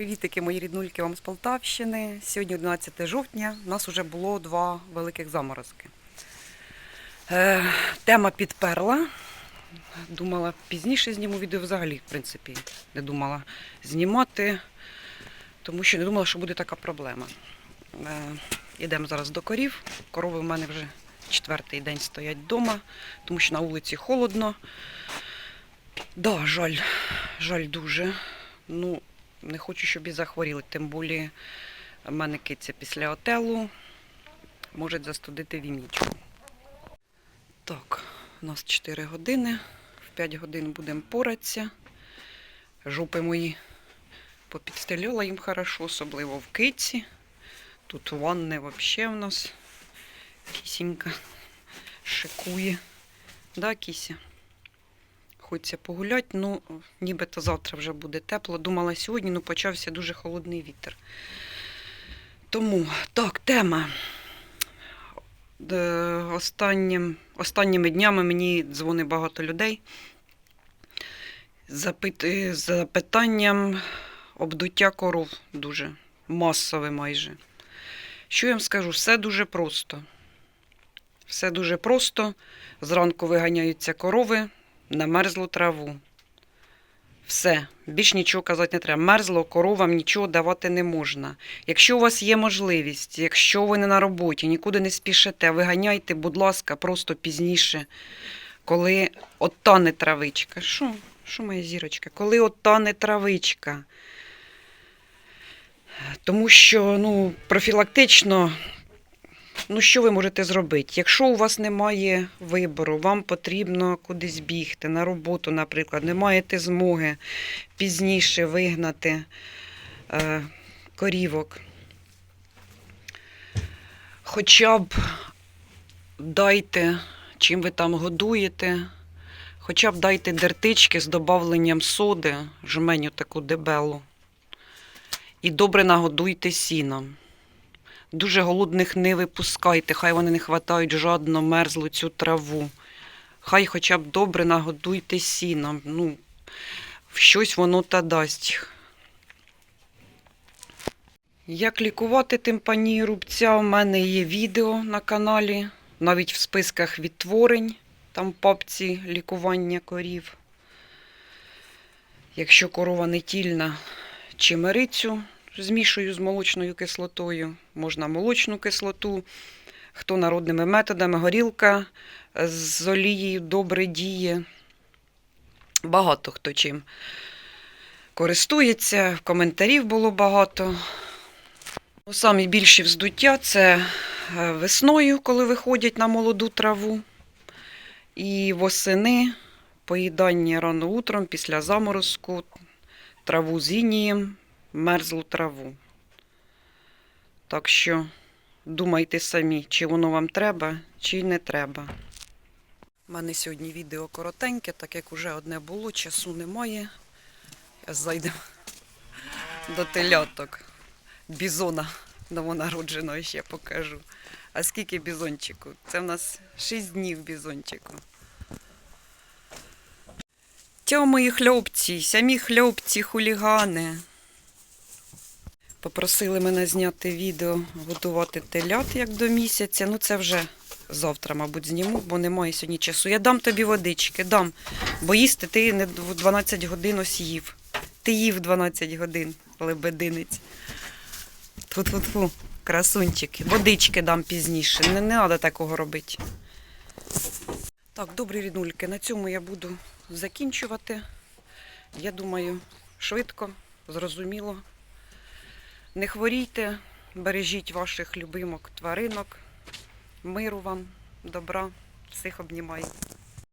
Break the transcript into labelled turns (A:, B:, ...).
A: Привітики, мої ріднульки вам з Полтавщини. Сьогодні 11 жовтня. У нас вже було два великих заморозки. Е, тема підперла. Думала, пізніше зніму відео взагалі, в принципі, не думала знімати, тому що не думала, що буде така проблема. Е, зараз до корів. Корови в мене вже четвертий день стоять вдома, тому що на вулиці холодно. Да, жаль, жаль дуже. Ну, не хочу, щоб і захворіли. Тим більше в мене киця після отелу може застудити вімічку. Так, у нас 4 години. В 5 годин будемо поратися. Жопи мої попідстелювала їм хорошо, особливо в киці. Тут ванни взагалі в нас кисенька шикує. Да, кися? Хочеться погуляти, ну нібито завтра вже буде тепло. Думала сьогодні, ну почався дуже холодний вітер. Тому, так, тема. Останнім, останніми днями мені дзвонить багато людей з запитанням обдуття коров дуже масове майже. Що я вам скажу? Все дуже просто. Все дуже просто. Зранку виганяються корови на мерзлу траву. Все, більш нічого казати не треба. Мерзло, коровам нічого давати не можна. Якщо у вас є можливість, якщо ви не на роботі, нікуди не спішите, виганяйте, будь ласка, просто пізніше, коли от тане травичка. Що? Що моя зірочка? Коли от тане травичка. Тому що ну, профілактично Ну, що ви можете зробити? Якщо у вас немає вибору, вам потрібно кудись бігти, на роботу, наприклад, не маєте змоги пізніше вигнати е, корівок. Хоча б дайте, чим ви там годуєте, хоча б дайте дертички з додавленням соди, жменю таку дебелу. І добре нагодуйте сіном. Дуже голодних не випускайте, хай вони не хватають жадно мерзлу цю траву. Хай хоча б добре нагодуйте сіном. Ну, щось воно та дасть. Як лікувати тимпанію рубця, у мене є відео на каналі, навіть в списках відтворень, там папці лікування корів. Якщо корова не тільна, чимерицю змішую з молочною кислотою. Можна молочну кислоту, хто народними методами, горілка з олією добре діє. Багато хто чим користується, коментарів було багато. Ну, Самі більші вздуття це е, весною, коли виходять на молоду траву. І восени поїдання рано утром після заморозку, траву з інієм, мерзлу траву. Так що думайте самі, чи воно вам треба, чи не треба. У мене сьогодні відео коротеньке, так як уже одне було, часу немає. Я зайдемо до теляток. Бізона новонародженого ще покажу. А скільки бізончику? Це в нас 6 днів бізончику. Тьо мої хлопці, самі хлопці, хулігани. Попросили мене зняти відео, готувати телят як до місяця. Ну це вже завтра, мабуть, зніму, бо немає сьогодні часу. Я дам тобі водички, дам. Бо їсти ти не в 12 годин ось їв. Ти їв 12 годин, лебединець. Тфу-тфу-тфу, красунчики. Водички дам пізніше. Не, не треба такого робити. Так, добрі ріднульки, на цьому я буду закінчувати. Я думаю, швидко, зрозуміло. Не хворійте, бережіть ваших любимок тваринок. Миру вам, добра, всіх обнімаю.